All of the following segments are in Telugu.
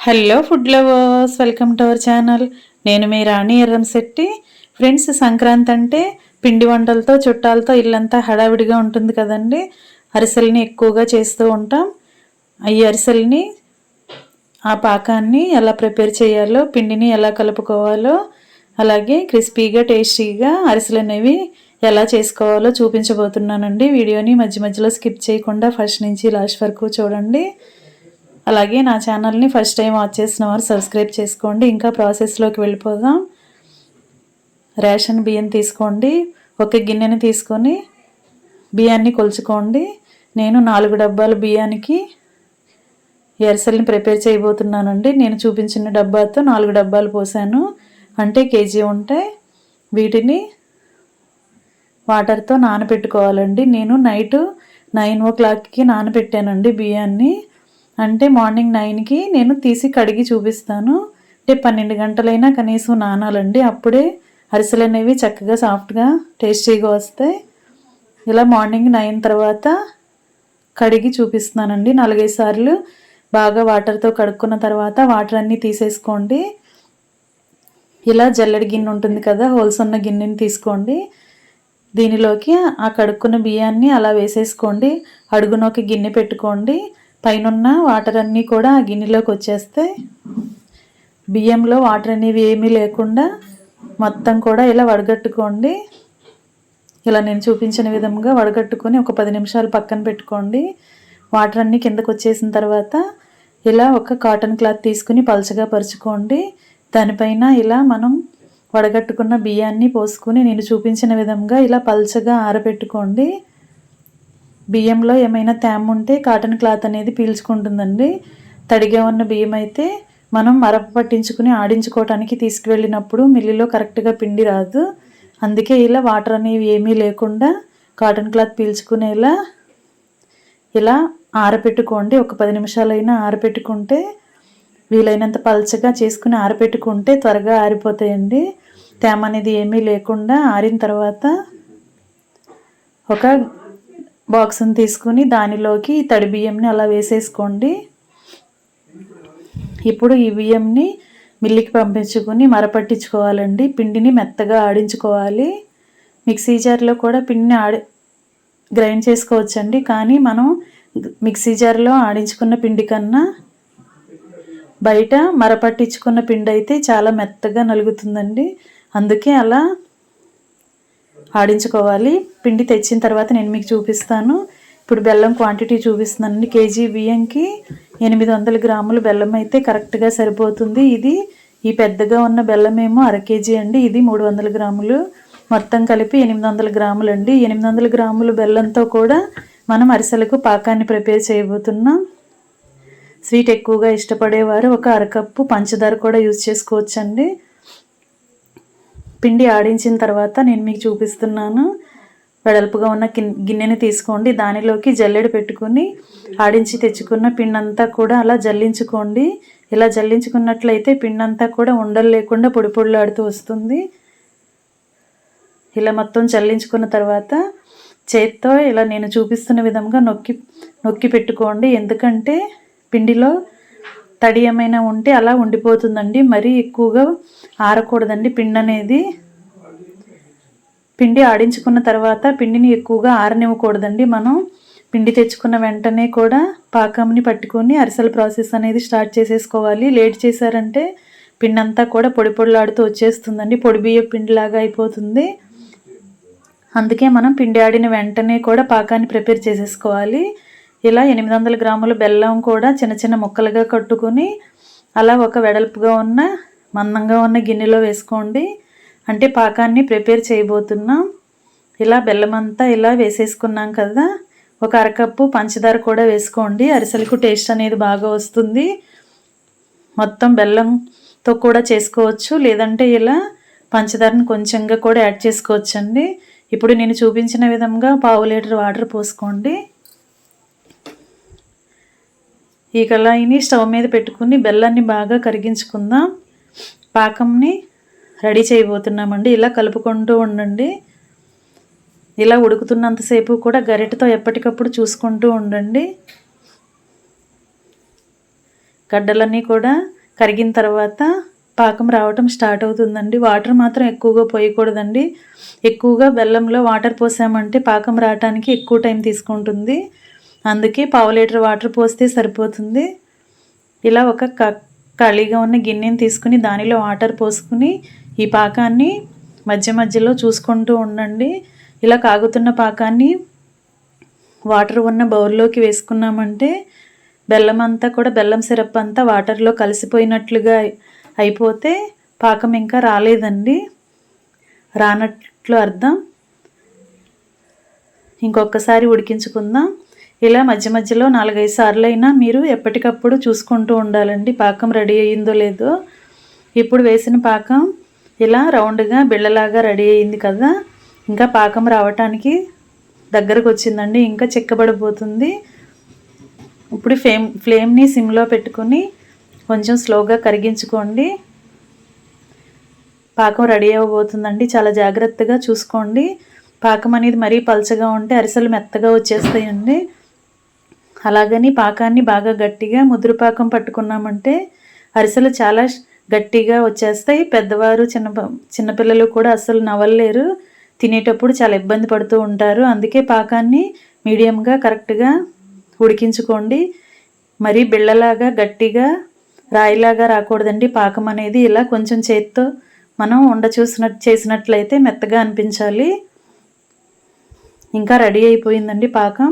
Hello food lovers welcome to our channel నేను మీ రాణి ఎర్రంశెట్టి ఫ్రెండ్స్ సంక్రాంతి అంటే పిండి వంటలతో చుట్టాలతో ఇల్లంతా హడావిడిగా ఉంటుంది కదండి. అరిసెల్ని ఎక్కువగా చేస్తూ ఉంటాం. ఈ అరిసెల్ని ఆ పాకాన్ని ఎలా ప్రిపేర్ చేయాలో పిండిని ఎలా కలుపుకోవాలో అలాగే క్రిస్పీగా టేస్టీగా అరిసెలు అనేవి ఎలా చేసుకోవాలో చూపించబోతున్నానండి. వీడియోని మధ్య మధ్యలో స్కిప్ చేయకుండా ఫస్ట్ నుంచి లాస్ట్ వరకు చూడండి. అలాగే నా ఛానల్ని ఫస్ట్ టైం వాచ్ చేసిన వారు సబ్స్క్రైబ్ చేసుకోండి. ఇంకా ప్రాసెస్లోకి వెళ్ళిపోదాం. రేషన్ బియ్యం తీసుకోండి. ఒక గిన్నెని తీసుకొని బియ్యాన్ని కొలుచుకోండి. నేను నాలుగు డబ్బాలు బియ్యానికి ఎరసల్ని ప్రిపేర్ చేయబోతున్నానండి. నేను చూపించిన డబ్బాతో నాలుగు డబ్బాలు పోసాను. అంటే కేజీ ఉంటే వీటిని వాటర్తో నానబెట్టుకోవాలండి నేను నైట్ నైన్ ఓ క్లాక్కి నానబెట్టానండి బియ్యాన్ని. అంటే మార్నింగ్ నైన్కి నేను తీసి కడిగి చూపిస్తాను. అంటే పన్నెండు గంటలైనా కనీసం నానాలండి. అప్పుడే అరిసెలు అనేవి చక్కగా సాఫ్ట్గా టేస్టీగా వస్తాయి ఇలా మార్నింగ్ నైన్ తర్వాత కడిగి చూపిస్తున్నానండి. నాలుగైదు సార్లు బాగా వాటర్తో కడుక్కున్న తర్వాత వాటర్ అన్నీ తీసేసుకోండి. ఇలా జల్లెడి గిన్నె ఉంటుంది కదా హోల్స్ ఉన్న గిన్నెని తీసుకోండి. దీనిలోకి ఆ కడుక్కున్న బియ్యాన్ని అలా వేసేసుకోండి. అడుగున ఒక గిన్నె పెట్టుకోండి. పైనున్న వాటర్ అన్నీ కూడా ఆ గిన్నెలోకి వచ్చేస్తే బియ్యంలో వాటర్ అనేవి ఏమీ లేకుండా మొత్తం కూడా ఇలా వడగట్టుకోండి. ఇలా నేను చూపించిన విధంగా వడగట్టుకొని ఒక పది నిమిషాలు పక్కన పెట్టుకోండి. వాటర్ అన్నీ కిందకు వచ్చేసిన తర్వాత ఇలా ఒక కాటన్ క్లాత్ తీసుకుని పలచగా పరుచుకోండి. దానిపైన ఇలా మనం వడగట్టుకున్న బియ్యాన్ని పోసుకొని నేను చూపించిన విధంగా ఇలా పల్చగా ఆరబెట్టుకోండి. బియ్యంలో ఏమైనా తేమ ఉంటే కాటన్ క్లాత్ అనేది పీల్చుకుంటుందండి. తడిగా ఉన్న బియ్యం అయితే మనం మరప పట్టించుకుని ఆడించుకోవటానికి తీసుకువెళ్ళినప్పుడు మిల్లులో కరెక్ట్గా పిండి రాదు. అందుకే ఇలా వాటర్ అనేవి ఏమీ లేకుండా కాటన్ క్లాత్ పీల్చుకునేలా ఇలా ఆరపెట్టుకోండి. ఒక పది నిమిషాలైనా ఆరపెట్టుకుంటే వీలైనంత పల్చగా చేసుకుని ఆరపెట్టుకుంటే త్వరగా ఆరిపోతాయండి. తేమ అనేది ఏమీ లేకుండా ఆరిన తర్వాత ఒక బాక్స్ని తీసుకుని దానిలోకి తడి బియ్యంని అలా వేసేసుకోండి. ఇప్పుడు ఈ బియ్యంని మిల్లికి పంపించుకుని మరపట్టించుకోవాలండి. పిండిని మెత్తగా ఆడించుకోవాలి. మిక్సీ జార్లో కూడా పిండిని ఆడి గ్రైండ్ చేసుకోవచ్చండి. కానీ మనం మిక్సీ జార్లో ఆడించుకున్న పిండి కన్నా బయట మరపట్టించుకున్న పిండి అయితే చాలా మెత్తగా నలుగుతుందండి. అందుకే అలా ఆడించుకోవాలి. పిండి తెచ్చిన తర్వాత నేను మీకు చూపిస్తాను. ఇప్పుడు బెల్లం క్వాంటిటీ చూపిస్తున్నానండి. కేజీ బియ్యంకి ఎనిమిది వందల గ్రాములు బెల్లం అయితే కరెక్ట్గా సరిపోతుంది. ఇది ఈ పెద్దగా ఉన్న బెల్లం ఏమో అర కేజీ అండి. ఇది మూడు వందల గ్రాములు. మొత్తం కలిపి ఎనిమిది వందల గ్రాములు అండి ఎనిమిది వందల గ్రాములు బెల్లంతో కూడా మనం అరిసెలకు పాకాన్ని ప్రిపేర్ చేయబోతున్నాం. స్వీట్ ఎక్కువగా ఇష్టపడేవారు ఒక అరకప్పు పంచదార కూడా యూజ్ చేసుకోవచ్చండి. పిండి ఆడించిన తర్వాత నేను మీకు చూపిస్తున్నాను. వెడల్పుగా ఉన్న గిన్నెని తీసుకోండి. దానిలోకి జల్లెడ పెట్టుకుని ఆడించి తెచ్చుకున్న పిండి అంతా కూడా అలా జల్లించుకోండి. ఇలా జల్లించుకున్నట్లయితే పిండి అంతా కూడా ఉండలు లేకుండా పొడి పొడులాడుతూ వస్తుంది. ఇలా మొత్తం చల్లించుకున్న తర్వాత చేత్తో ఇలా నేను చూపిస్తున్న విధంగా నొక్కి నొక్కి పెట్టుకోండి. ఎందుకంటే పిండిలో తడి ఏమైనా ఉంటే అలా ఉండిపోతుందండి. మరీ ఎక్కువగా ఆరకూడదండి. పిండి అనేది పిండి ఆడించుకున్న తర్వాత పిండిని ఎక్కువగా ఆరనివ్వకూడదండి మనం. పిండి తెచ్చుకున్న వెంటనే కూడా పాకంని పట్టుకొని అరిసెల ప్రాసెస్ అనేది స్టార్ట్ చేసేసుకోవాలి. లేట్ చేశారంటే పిండి అంతా కూడా పొడి పొడిలాడుతూ వచ్చేస్తుందండి. పొడి బియ్య పిండిలాగా అయిపోతుంది. అందుకే మనం పిండి ఆడిన వెంటనే కూడా పాకాన్ని ప్రిపేర్ చేసేసుకోవాలి. ఇలా ఎనిమిది వందల గ్రాముల బెల్లం కూడా చిన్న చిన్న ముక్కలుగా కట్టుకొని అలా ఒక వెడల్పుగా ఉన్న మందంగా ఉన్న గిన్నెలో వేసుకోండి. అంటే పాకాన్ని ప్రిపేర్ చేయబోతున్నాం. ఇలా బెల్లం అంతా ఇలా వేసేసుకున్నాం కదా. ఒక అరకప్పు పంచదార కూడా వేసుకోండి. అరిసెలకు టేస్ట్ అనేది బాగా వస్తుంది. మొత్తం బెల్లంతో కూడా చేసుకోవచ్చు. లేదంటే ఇలా పంచదారని కొంచెంగా కూడా యాడ్ చేసుకోవచ్చండి. ఇప్పుడు నేను చూపించిన విధంగా పావు లీటర్ వాటర్ పోసుకోండి. ఈ కళాయిని స్టవ్ మీద పెట్టుకుని బెల్లాన్ని బాగా కరిగించుకుందాం. పాకంని రెడీ చేయబోతున్నామండి. ఇలా కలుపుకుంటూ ఉండండి. ఇలా ఉడుకుతున్నంతసేపు కూడా గరిటతో ఎప్పటికప్పుడు చూసుకుంటూ ఉండండి. గడ్డలన్నీ కూడా కరిగిన తర్వాత పాకం రావటం స్టార్ట్ అవుతుందండి. వాటర్ మాత్రం ఎక్కువగా పోయకూడదండి. ఎక్కువగా బెల్లంలో వాటర్ పోసామంటే పాకం రావటానికి ఎక్కువ టైం తీసుకుంటుంది. అందుకే పావు లీటర్ వాటర్ పోస్తే సరిపోతుంది. ఇలా ఒక ఖాళీగా ఉన్న గిన్నెని తీసుకుని దానిలో వాటర్ పోసుకుని ఈ పాకాన్ని మధ్య మధ్యలో చూసుకుంటూ ఉండండి. ఇలా కాగుతున్న పాకాన్ని వాటర్ ఉన్న బౌల్లోకి వేసుకున్నామంటే బెల్లం అంతా కూడా బెల్లం సిరప్ అంతా వాటర్లో కలిసిపోయినట్లుగా అయిపోతే పాకం ఇంకా రాలేదండి. రానట్లు అర్థం. ఇంకొకసారి ఉడికించుకుందాం. ఇలా మధ్య మధ్యలో నాలుగైదు సార్లు అయినా మీరు ఎప్పటికప్పుడు చూసుకుంటూ ఉండాలండి. పాకం రెడీ అయ్యిందో లేదో. ఇప్పుడు వేసిన పాకం ఇలా రౌండ్గా బిళ్ళలాగా రెడీ అయింది కదా. ఇంకా పాకం రావటానికి దగ్గరకు వచ్చిందండి. ఇంకా చిక్కబడిపోతుంది. ఇప్పుడు ఫ్లేమ్ ఫ్లేమ్ని సిమ్లో పెట్టుకుని కొంచెం స్లోగా కరిగించుకోండి. పాకం రెడీ అవ్వబోతుందండి. చాలా జాగ్రత్తగా చూసుకోండి. పాకం అనేది మరీ పలచగా ఉంటే అరిసెలు మెత్తగా వచ్చేస్తాయండి. అలాగని పాకాన్ని బాగా గట్టిగా ముదురు పాకం పట్టుకున్నామంటే అరిసెలు చాలా గట్టిగా వచ్చేస్తాయి. పెద్దవారు చిన్న చిన్నపిల్లలు కూడా అస్సలు నవ్వలేరు. తినేటప్పుడు చాలా ఇబ్బంది పడుతూ ఉంటారు. అందుకే పాకాన్ని మీడియంగా కరెక్ట్గా ఉడికించుకోండి. మరి బిళ్ళలాగా గట్టిగా రాయిలాగా రాకూడదండి. పాకం అనేది ఇలా కొంచెం చేత్తో మనం ఉండ చూసినట్టు చేసినట్లయితే మెత్తగా అనిపించాలి. ఇంకా రెడీ అయిపోయిందండి పాకం.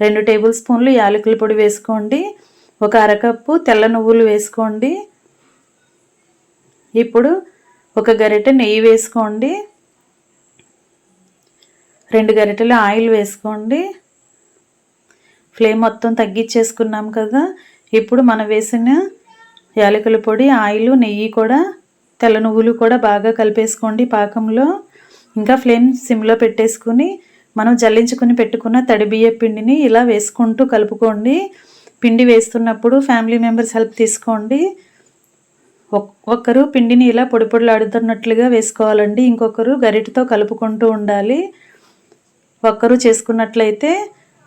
రెండు టేబుల్ స్పూన్లు యాలకుల పొడి వేసుకోండి. ఒక అరకప్పు తెల్ల నువ్వులు వేసుకోండి. ఇప్పుడు ఒక గరిటె నెయ్యి వేసుకోండి. రెండు గరిటెలు ఆయిల్ వేసుకోండి. ఫ్లేమ్ మొత్తం తగ్గించేసుకున్నాం కదా. ఇప్పుడు మనం వేసిన యాలకుల పొడి ఆయిల్ నెయ్యి కూడా తెల్ల నువ్వులు కూడా బాగా కలిపేసుకోండి పాకంలో. ఇంకా ఫ్లేమ్ సిమ్లో పెట్టేసుకుని మనం జల్లించుకుని పెట్టుకున్న తడి బియ్య పిండిని ఇలా వేసుకుంటూ కలుపుకోండి. పిండి వేస్తున్నప్పుడు ఫ్యామిలీ మెంబర్స్ హెల్ప్ తీసుకోండి. ఒక్కరు పిండిని ఇలా పొడి పొడిలాడుతున్నట్లుగా వేసుకోవాలండి. ఇంకొకరు గరిటతో కలుపుకుంటూ ఉండాలి. ఒక్కరు చేసుకున్నట్లయితే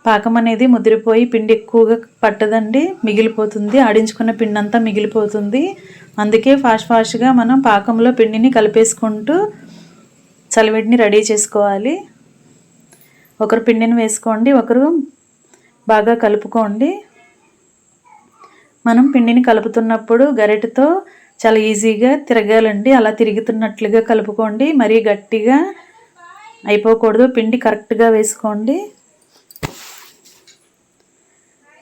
పాకం అనేది ముదిరిపోయి పిండి ఎక్కువగా పట్టదండి. మిగిలిపోతుంది. ఆడించుకున్న పిండి అంతా మిగిలిపోతుంది. అందుకే ఫాస్ట్ ఫాస్ట్గా మనం పాకంలో పిండిని కలిపేసుకుంటూ చలివిడిని రెడీ చేసుకోవాలి. ఒకరు పిండిని వేసుకోండి ఒకరు బాగా కలుపుకోండి. మనం పిండిని కలుపుతున్నప్పుడు గరిటతో చాలా ఈజీగా తిరగాలండి. అలా తిరుగుతున్నట్లుగా కలుపుకోండి. మరీ గట్టిగా అయిపోకూడదు. పిండి కరెక్ట్గా వేసుకోండి.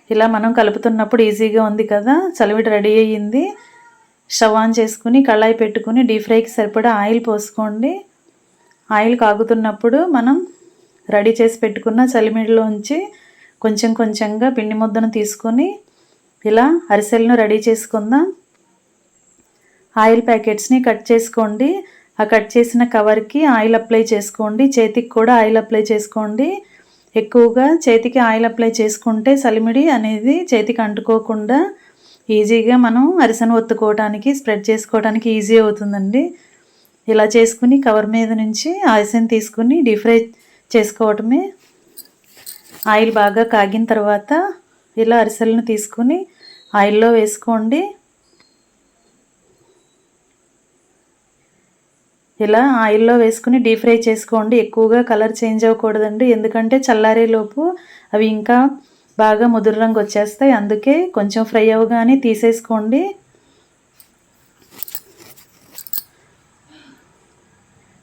ఇలా మనం కలుపుతున్నప్పుడు ఈజీగా ఉంది కదా. చలివిడి రెడీ అయ్యింది. స్టవ్ ఆన్ చేసుకుని కళాయి పెట్టుకుని డీప్ ఫ్రైకి సరిపడా ఆయిల్ పోసుకోండి. ఆయిల్ కాగుతున్నప్పుడు మనం రెడీ చేసి పెట్టుకున్న చలిమిడిలోంచి కొంచెం కొంచెంగా పిండి ముద్దను తీసుకొని ఇలా అరిసెలను రెడీ చేసుకుందాం. ఆయిల్ ప్యాకెట్స్ని కట్ చేసుకోండి. ఆ కట్ చేసిన కవర్కి ఆయిల్ అప్లై చేసుకోండి. చేతికి కూడా ఆయిల్ అప్లై చేసుకోండి. ఎక్కువగా చేతికి ఆయిల్ అప్లై చేసుకుంటే సలిమిడి అనేది చేతికి అంటుకోకుండా ఈజీగా మనం అరిసెను ఒత్తుకోవడానికి స్ప్రెడ్ చేసుకోవడానికి ఈజీ అవుతుందండి. ఇలా చేసుకుని కవర్ మీద నుంచి అరిసెను తీసుకుని డీప్ ఫ్రై చేసుకోవటమే. ఆయిల్ బాగా కాగిన తర్వాత ఇలా అరిసెలను తీసుకుని ఆయిల్లో వేసుకోండి. ఇలా ఆయిల్లో వేసుకుని డీప్ ఫ్రై చేసుకోండి. ఎక్కువగా కలర్ చేంజ్ అవ్వకూడదండి. ఎందుకంటే చల్లారేలోపు అవి ఇంకా బాగా ముదురు రంగు వచ్చేస్తాయి. అందుకే కొంచెం ఫ్రై అవ్వగానే తీసేసుకోండి.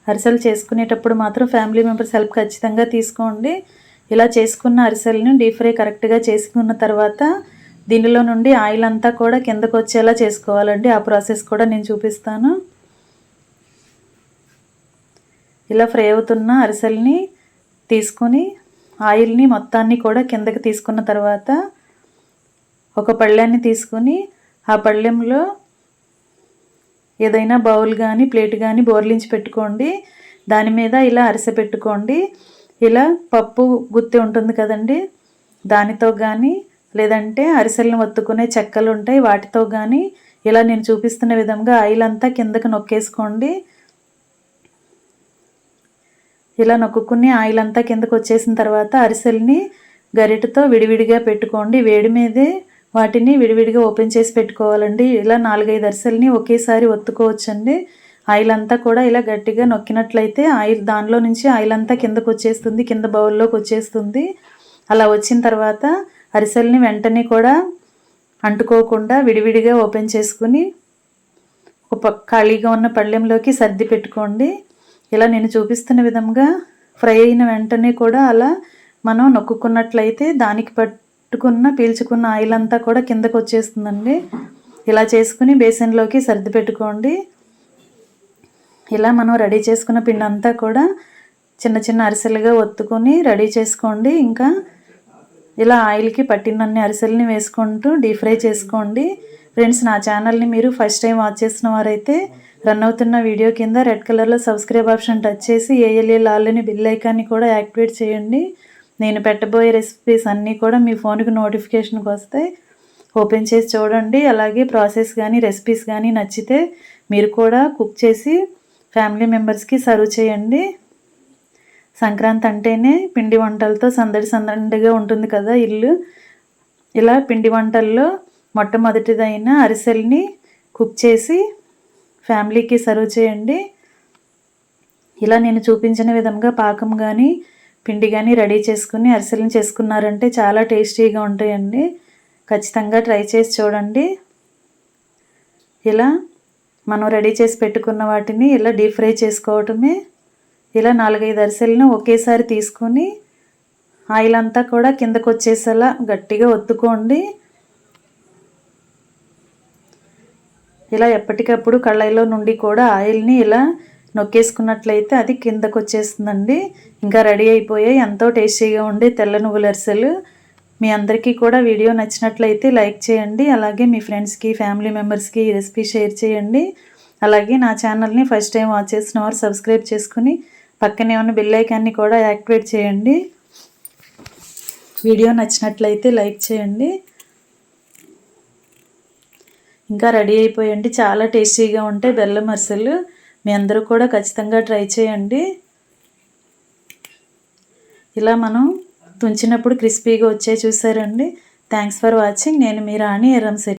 అరిసెలు చేసుకునేటప్పుడు మాత్రం ఫ్యామిలీ మెంబర్స్ హెల్ప్ ఖచ్చితంగా తీసుకోండి. ఇలా చేసుకున్న అరిసెలను డీప్ ఫ్రై కరెక్ట్గా చేసుకున్న తర్వాత దీనిలో నుండి ఆయిల్ అంతా కూడా కిందకు వచ్చేలా చేసుకోవాలండి. ఆ ప్రాసెస్ కూడా నేను చూపిస్తాను. ఇలా ఫ్రై అవుతున్న అరిసెల్ని తీసుకొని ఆయిల్ని మొత్తాన్ని కూడా కిందకి తీసుకున్న తర్వాత ఒక పళ్ళెన్ని తీసుకుని ఆ పళ్ళెంలో ఏదైనా బౌల్ కానీ ప్లేట్ కానీ బోర్లించి పెట్టుకోండి. దాని మీద ఇలా అరిసె పెట్టుకోండి. ఇలా పప్పు గుత్తి ఉంటుంది కదండి. దానితో కానీ లేదంటే అరిసెలను ఒత్తుకునే చెక్కలు ఉంటాయి. వాటితో కానీ ఇలా నేను చూపిస్తున్న విధంగా ఆయిల్ అంతా కిందకి నొక్కేసుకోండి. ఇలా నొక్కుని ఆయిల్ అంతా కిందకు వచ్చేసిన తర్వాత అరిసెల్ని గరిటతో విడివిడిగా పెట్టుకోండి. వేడి మీదే వాటిని విడివిడిగా ఓపెన్ చేసి పెట్టుకోవాలండి. ఇలా నాలుగైదు అరిసెల్ని ఒకేసారి ఒత్తుకోవచ్చండి. ఆయిల్ అంతా కూడా ఇలా గట్టిగా నొక్కినట్లయితే ఆయిల్ దానిలో నుంచి ఆయిల్ అంతా కిందకు వచ్చేస్తుంది కింద బౌల్లోకి వచ్చేస్తుంది. అలా వచ్చిన తర్వాత అరిసెల్ని వెంటనే కూడా అంటుకోకుండా విడివిడిగా ఓపెన్ చేసుకుని ఒక ఖాళీగా ఉన్న పళ్ళెంలోకి సర్ది పెట్టుకోండి. ఇలా నేను చూపిస్తున్న విధంగా ఫ్రై అయిన వెంటనే కూడా అలా మనం నొక్కున్నట్లయితే దానికి పట్టుకున్న పీల్చుకున్న ఆయిల్ అంతా కూడా కిందకు వచ్చేస్తుందండి ఇలా చేసుకుని బేసిన్లోకి సర్ది పెట్టుకోండి. ఇలా మనం రెడీ చేసుకున్న పిండి అంతా కూడా చిన్న చిన్న అరిసెలుగా ఒత్తుకొని రెడీ చేసుకోండి. ఇంకా ఇలా ఆయిల్కి పట్టినన్ని అరిసెల్ని వేసుకుంటూ డీప్ ఫ్రై చేసుకోండి. ఫ్రెండ్స్ నా ఛానల్ని మీరు ఫస్ట్ టైం వాచ్ చేసిన వారైతే రన్ అవుతున్న వీడియో కింద రెడ్ కలర్లో సబ్స్క్రైబ్ ఆప్షన్ టచ్ చేసి ఏఎల్ఏ లాల్ని బిల్ ఐకాన్ని కూడా యాక్టివేట్ చేయండి. నేను పెట్టబోయే రెసిపీస్ అన్నీ కూడా మీ ఫోన్కి నోటిఫికేషన్కి వస్తాయి ఓపెన్ చేసి చూడండి. అలాగే ప్రాసెస్ కానీ రెసిపీస్ కానీ నచ్చితే మీరు కూడా కుక్ చేసి ఫ్యామిలీ మెంబర్స్కి సర్వ్ చేయండి. సంక్రాంతి అంటేనే పిండి వంటలతో సందడి సందడిగా ఉంటుంది కదా ఇల్లు. ఇలా పిండి వంటల్లో మొట్టమొదటిదైన అరిసెల్ని కుక్ చేసి ఫ్యామిలీకి సర్వ్ చేయండి. ఇలా నేను చూపించిన విధంగా పాకం కానీ పిండి కానీ రెడీ చేసుకుని అరిసెలను చేసుకున్నారంటే చాలా టేస్టీగా ఉంటాయండి. ఖచ్చితంగా ట్రై చేసి చూడండి. ఇలా మనం రెడీ చేసి పెట్టుకున్న వాటిని ఇలా డీప్ ఫ్రై చేసుకోవటమే. ఇలా నాలుగైదు అరిసెలను ఒకేసారి తీసుకొని ఆయిల్ అంతా కూడా కిందకు వచ్చేసేలా గట్టిగా ఒత్తుకోండి. ఇలా ఎప్పటికప్పుడు కళ్ళాయిలో నుండి కూడా ఆయిల్ని ఇలా నొక్కేసుకున్నట్లయితే అది కిందకు వచ్చేస్తుందండి ఇంకా రెడీ అయిపోయాయి ఎంతో టేస్టీగా ఉండే తెల్ల నువ్వుల అరిసెలు. మీ అందరికీ కూడా వీడియో నచ్చినట్లయితే లైక్ చేయండి. అలాగే మీ ఫ్రెండ్స్కి ఫ్యామిలీ మెంబర్స్కి ఈ రెసిపీ షేర్ చేయండి. అలాగే నా ఛానల్ని ఫస్ట్ టైం వాచ్ చేసిన వారు సబ్స్క్రైబ్ చేసుకుని పక్కనే ఉన్న బిల్ ఐకాన్ని కూడా యాక్టివేట్ చేయండి. వీడియో నచ్చినట్లయితే లైక్ చేయండి. ఇంకా రెడీ అయిపోయండి. చాలా టేస్టీగా ఉంటాయి బెల్లం అరిసెలు. మీ అందరూ కూడా ఖచ్చితంగా ట్రై చేయండి. ఇలా మనం తుంచినప్పుడు క్రిస్పీగా వచ్చే చూసారండి. థ్యాంక్స్ ఫర్ వాచింగ్ నేను మీ రాణి ఎర్రం